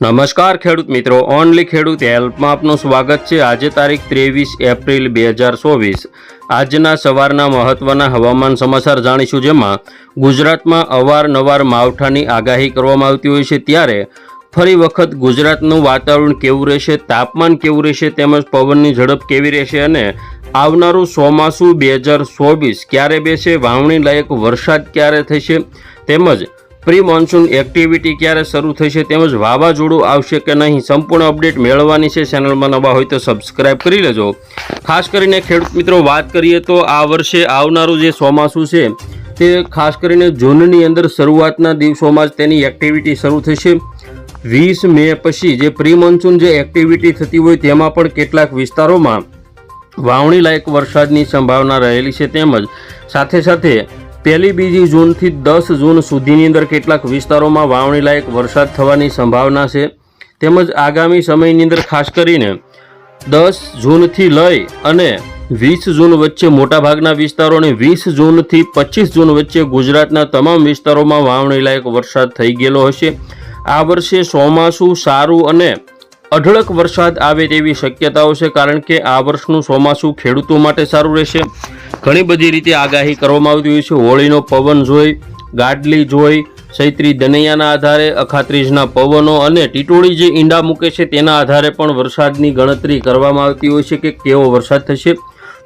નમસ્કાર ખેડૂત મિત્રો, ઓનલી ખેડૂત હેલ્પમાં આપનું સ્વાગત છે. આજે તારીખ ત્રેવીસ એપ્રિલ બે હજાર ચોવીસ. આજના સવારના મહત્વના હવામાન સમાચાર જાણીશું જેમાં ગુજરાતમાં અવારનવાર માવઠાની આગાહી કરવામાં આવતી હોય છે ત્યારે ફરી વખત ગુજરાતનું વાતાવરણ કેવું રહેશે, તાપમાન કેવું રહેશે, તેમજ પવનની ઝડપ કેવી રહેશે અને આવનારું ચોમાસું બે હજાર ચોવીસ ક્યારે બેસે, વાવણી લાયક વરસાદ ક્યારે થશે, તેમજ પ્રી મોન્સૂન એક્ટિવિટી ક્યારે શરૂ થશે તેમજ વાવાઝોડું આવશે કે નહીં સંપૂર્ણ અપડેટ મેળવવાની છે. ચેનલમાં નવા હોય તો સબસ્ક્રાઇબ કરી લેજો. ખાસ કરીને ખેડૂત મિત્રો, વાત કરીએ તો આ વર્ષે આવનારું જે ચોમાસું છે, તે ખાસ કરીને જૂનની અંદર શરૂઆતના દિવસોમાં જ તેની એક્ટિવિટી શરૂ થશે. વીસ મે પછી જે પ્રી મોન્સૂન જે એક્ટિવિટી થતી હોય તેમાં પણ કેટલાક વિસ્તારોમાં વાવણી લાયક વરસાદની સંભાવના રહેલી છે તેમજ સાથે સાથે પહેલી બીજી જૂનથી દસ જૂન સુધીની અંદર કેટલાક વિસ્તારોમાં વાવણી લાયક વરસાદ થવાની સંભાવના છે. તેમજ આગામી સમયની અંદર ખાસ કરીને દસ જૂનથી લઈ અને વીસ જૂન વચ્ચે મોટાભાગના વિસ્તારો અને વીસ જૂનથી પચીસ જૂન વચ્ચે ગુજરાતના તમામ વિસ્તારોમાં વાવણી લાયક વરસાદ થઈ ગયેલો હશે. આ વર્ષે ચોમાસું સારું અને અઢળક વરસાદ આવે તેવી શક્યતાઓ છે, કારણ કે આ વર્ષનું ચોમાસું ખેડૂતો માટે સારું રહેશે. ઘણી બધી રીતે આગાહી કરવામાં આવતી હોય છે. હોળીનો પવન જોઈ, ગાડલી જોઈ, સૈત્રી દનૈયાના આધારે અખાત્રીજના પવનો અને ટીટોળી જે ઈંડા મૂકે છે તેના આધારે પણ વરસાદની ગણતરી કરવામાં આવતી હોય છે કે કેવો વરસાદ થશે.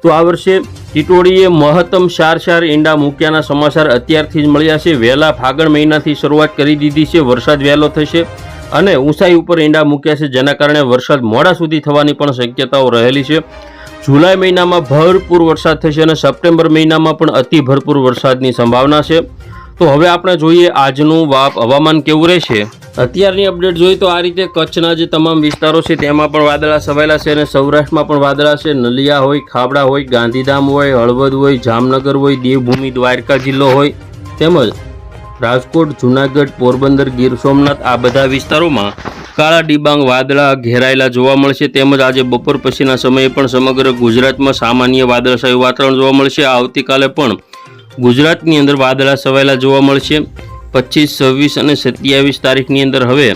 તો આ વર્ષે ટીટોળીએ મહત્તમ ચાર ચાર ઈંડા મૂક્યાના સમાચાર અત્યારથી જ મળ્યા છે. વહેલા ફાગણ મહિનાથી શરૂઆત કરી દીધી છે. વરસાદ વહેલો થશે અને ઊંચાઈ ઉપર ઈંડા મૂક્યા છે, જેના કારણે વરસાદ મોડા સુધી થવાની પણ શક્યતાઓ રહેલી છે. જુલાઈ મહિનામાં ભરપૂર વરસાદ થશે અને સપ્ટેમ્બર મહિનામાં પણ અતિ ભરપૂર વરસાદની સંભાવના છે. તો હવે આપણે જોઈએ આજનું વાપ હવામાન કેવું રહેશે. અત્યારની અપડેટ જોઈએ તો આ રીતે કચ્છના જે તમામ વિસ્તારો છે તેમાં પણ વાદળા છવાયેલા છે અને સૌરાષ્ટ્રમાં પણ વાદળા છે. નલિયા હોય, ખાબડા હોય, ગાંધીધામ હોય, હળવદ હોય, જામનગર હોય, દેવભૂમિ, દ્વારકા જિલ્લો હોય, તેમજ રાજકોટ, જુનાગઢ, પોરબંદર, ગીર સોમનાથ આ બધા વિસ્તારોમાં કાળા ડિબાંગ વાદળા ઘેરાયેલા જોવા મળશે તેમજ આજે બપોર પછીના સમયે પણ સમગ્ર ગુજરાતમાં સામાન્ય વાદળછાયું વાતાવરણ જોવા મળશે. આવતીકાલે પણ ગુજરાતની અંદર વાદળા છવાયેલા જોવા મળશે. પચીસ, છવ્વીસ અને સત્યાવીસ તારીખની અંદર હવે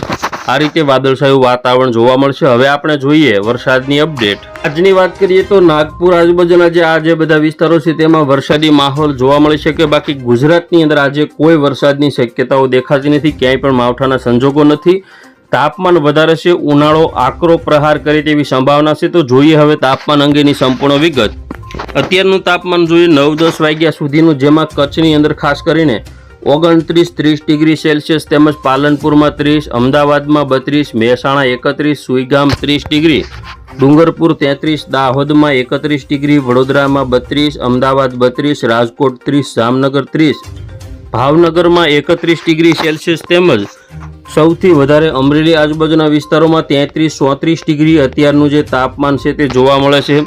આ રીતે વાદળછાયું વાતાવરણ જોવા મળશે. હવે આપણે જોઈએ વરસાદની અપડેટ. આજની વાત કરીએ તો નાગપુર, આજુબાજુના જે આ જે બધા વિસ્તારો છે તેમાં વરસાદી માહોલ જોવા મળી શકે. બાકી ગુજરાતની અંદર આજે કોઈ વરસાદની શક્યતાઓ દેખાતી નથી. ક્યાંય પણ માવઠાના સંજોગો નથી. તાપમાન વધારે છે, ઉનાળો આકરો પ્રહાર કરે તેવી સંભાવના છે, તો જોઈએ હવે તાપમાન અંગેની સંપૂર્ણ વિગત. અત્યારનું તાપમાન જોઈએ, નવ દસ વાગ્યા સુધીનું, જેમાં કચ્છની અંદર ખાસ કરીને ઓગણત્રીસ ત્રીસ ડિગ્રી સેલ્સિયસ તેમજ પાલનપુરમાં ત્રીસ, અમદાવાદમાં બત્રીસ, મહેસાણા એકત્રીસ, સુઈગામ ત્રીસ ડિગ્રી, ડુંગરપુર તેત્રીસ, દાહોદમાં એકત્રીસ ડિગ્રી, વડોદરામાં બત્રીસ, અમદાવાદ બત્રીસ, રાજકોટ ત્રીસ, જામનગર ત્રીસ, ભાવનગરમાં એકત્રીસ ડિગ્રી સેલ્સિયસ તેમજ સૌથી વધારે અમરેલી આજુબાજુના વિસ્તારોમાં તેત્રીસ, ચોત્રીસ ડિગ્રી અત્યારનું જે તાપમાન છે તે જોવા મળે છે.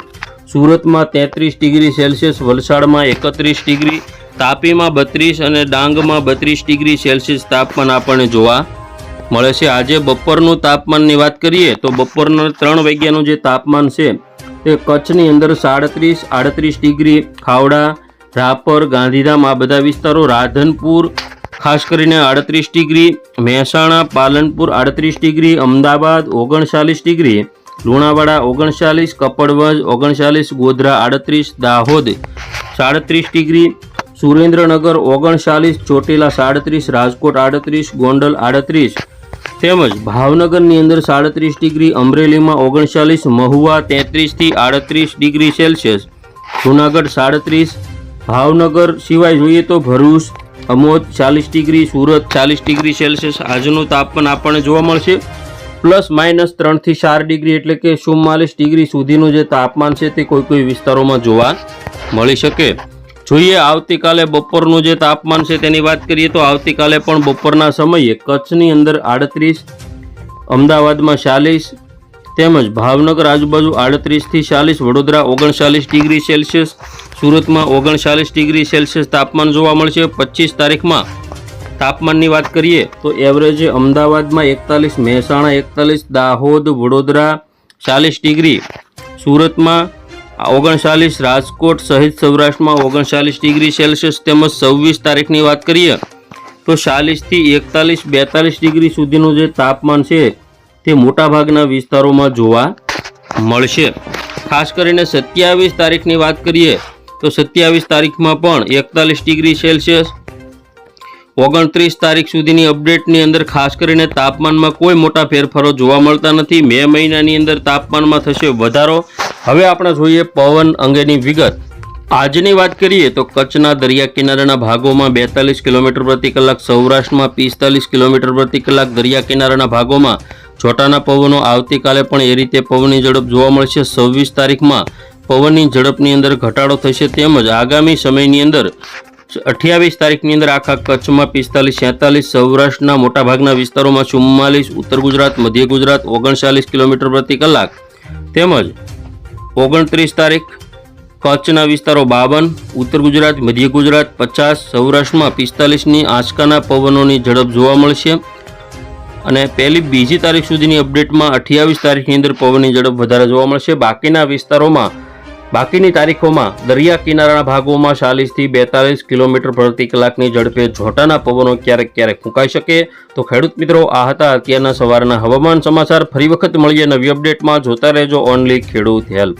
સુરતમાં તેત્રીસ ડિગ્રી સેલ્સિયસ, વલસાડમાં એકત્રીસ ડિગ્રી, તાપીમાં બત્રીસ અને ડાંગમાં બત્રીસ ડિગ્રી સેલ્સિયસ તાપમાન આપણને જોવા મળે છે. આજે બપોરનું તાપમાનની વાત કરીએ તો બપોરના ત્રણ વાગ્યાનું જે તાપમાન છે તે કચ્છની અંદર સાડત્રીસ, આડત્રીસ ડિગ્રી, ખાવડા, રાપર, ગાંધીધામ આ બધા વિસ્તારો, રાધનપુર ખાસ કરીને આડત્રીસ ડિગ્રી મહેસાણા, પાલનપુર આડત્રીસ ડિગ્રી, અમદાવાદ ઓગણચાલીસ ડિગ્રી, લુણાવાડા ઓગણચાલીસ, કપડવંજ ઓગણચાલીસ, ગોધરા આડત્રીસ, દાહોદ સાડત્રીસ ડિગ્રી, સુરેન્દ્રનગર ઓગણચાલીસ, ચોટીલા સાડત્રીસ, રાજકોટ આડત્રીસ, ગોંડલ આડત્રીસ તેમજ ભાવનગરની અંદર સાડત્રીસ ડિગ્રી, અમરેલીમાં ઓગણચાલીસ, મહુવા તેત્રીસથી આડત્રીસ ડિગ્રી સેલ્સિયસ, જુનાગઢ સાડત્રીસ ભાવનગર સિવાય જોઈએ તો ભરૂચ, અમોદ ચાલીસ ડિગ્રી, સુરત ચાલીસ ડિગ્રી સેલ્સિયસ. આજનું તાપમાન આપણને જોવા મળશે. પ્લસ માઇનસ ત્રણથી ચાર ડિગ્રી એટલે કે ચુમ્માલીસ ડિગ્રી સુધીનું જે તાપમાન છે તે કોઈ કોઈ વિસ્તારોમાં જોવા મળી શકે. જોઈએ આવતીકાલે બપોરનું જે તાપમાન છે તેની વાત કરીએ તો આવતીકાલે પણ બપોરના સમયે કચ્છની અંદર આડત્રીસ, અમદાવાદમાં ચાલીસ, તેમજ ભાવનગર આજુબાજુ આડત્રીસથી ચાલીસ, વડોદરા ઓગણચાલીસ ડિગ્રી સેલ્સિયસ સુરતમાં ઓગણચાલીસ ડિગ્રી સેલ્સિયસ તાપમાન જોવા મળશે. પચીસ તારીખમાં તાપમાનની વાત કરીએ તો એવરેજ અમદાવાદમાં એકતાલીસ, મહેસાણા એકતાલીસ, દાહોદ, વડોદરા ચાલીસ ડિગ્રી, સુરતમાં ઓગણચાલીસ, રાજકોટ સહિત સૌરાષ્ટ્રમાં ઓગણચાલીસ ડિગ્રી સેલ્સિયસ તેમજ સવ્વીસ તારીખની વાત કરીએ તો ચાલીસથી એકતાલીસ, બેતાલીસ ડિગ્રી સુધીનું જે તાપમાન છે તે મોટાભાગના વિસ્તારોમાં જોવા મળશે. ખાસ કરીને સત્યાવીસ તારીખની વાત કરીએ તો સત્યાવીસ તારીખમાં પણ એકતાલીસ ડિગ્રી સેલ્સિયસ. ઓગણત્રીસ તારીખ સુધીની અપડેટની અંદર ખાસ કરીને તાપમાનમાં કોઈ મોટા ફેરફારો જોવા મળતા નથી. મે મહિનાની અંદર તાપમાનમાં થશે વધારો. હવે આપણે જોઈએ પવન અંગેની વિગત. આજની વાત કરીએ તો કચ્છના દરિયા કિનારાના ભાગોમાં બેતાલીસ કિલોમીટર પ્રતિ કલાક, સૌરાષ્ટ્રમાં પિસ્તાલીસ કિલોમીટર પ્રતિ કલાક દરિયા કિનારાના ભાગોમાં છોટાના પવનો આવતીકાલે પણ એ રીતે પવનની ઝડપ જોવા મળશે. સવ્વીસ તારીખમાં પવનની ઝડપની અંદર ઘટાડો થશે તેમજ આગામી સમયની અંદર અઠ્યાવીસ તારીખની અંદર આખા કચ્છમાં પિસ્તાલીસ, છેતાલીસ, સૌરાષ્ટ્રના મોટાભાગના વિસ્તારોમાં ચુમ્માલીસ, ઉત્તર ગુજરાત, મધ્ય ગુજરાત, ઓગણચાલીસ કિલોમીટર પ્રતિ કલાક. તેમજ ઓગણત્રીસ તારીખ કચ્છના વિસ્તારો બાવન, ઉત્તર ગુજરાત, મધ્ય ગુજરાત, પચાસ, સૌરાષ્ટ્રમાં પિસ્તાલીસની આંચકાના પવનોની ઝડપ જોવા મળશે. અને પહેલી બીજી તારીખ સુધીની અપડેટમાં અઠ્યાવીસ તારીખની અંદર પવનની ઝડપ વધારે જોવા મળશે. બાકીના વિસ્તારોમાં બાકીની તારીખોમાં દરિયા કિનારાના ભાગોમાં ચાલીસથી બેતાલીસ કિલોમીટર પ્રતિ કલાકની ઝડપે જોટાના પવનો ક્યારેક ક્યારેક ફૂંકાઈ શકે. તો ખેડૂત મિત્રો, આ હતા અત્યારના સવારના હવામાન સમાચાર. ફરી વખત મળીએ નવી અપડેટમાં. જોતા રહેજો ઓનલી ખેડૂત હેલ્પ.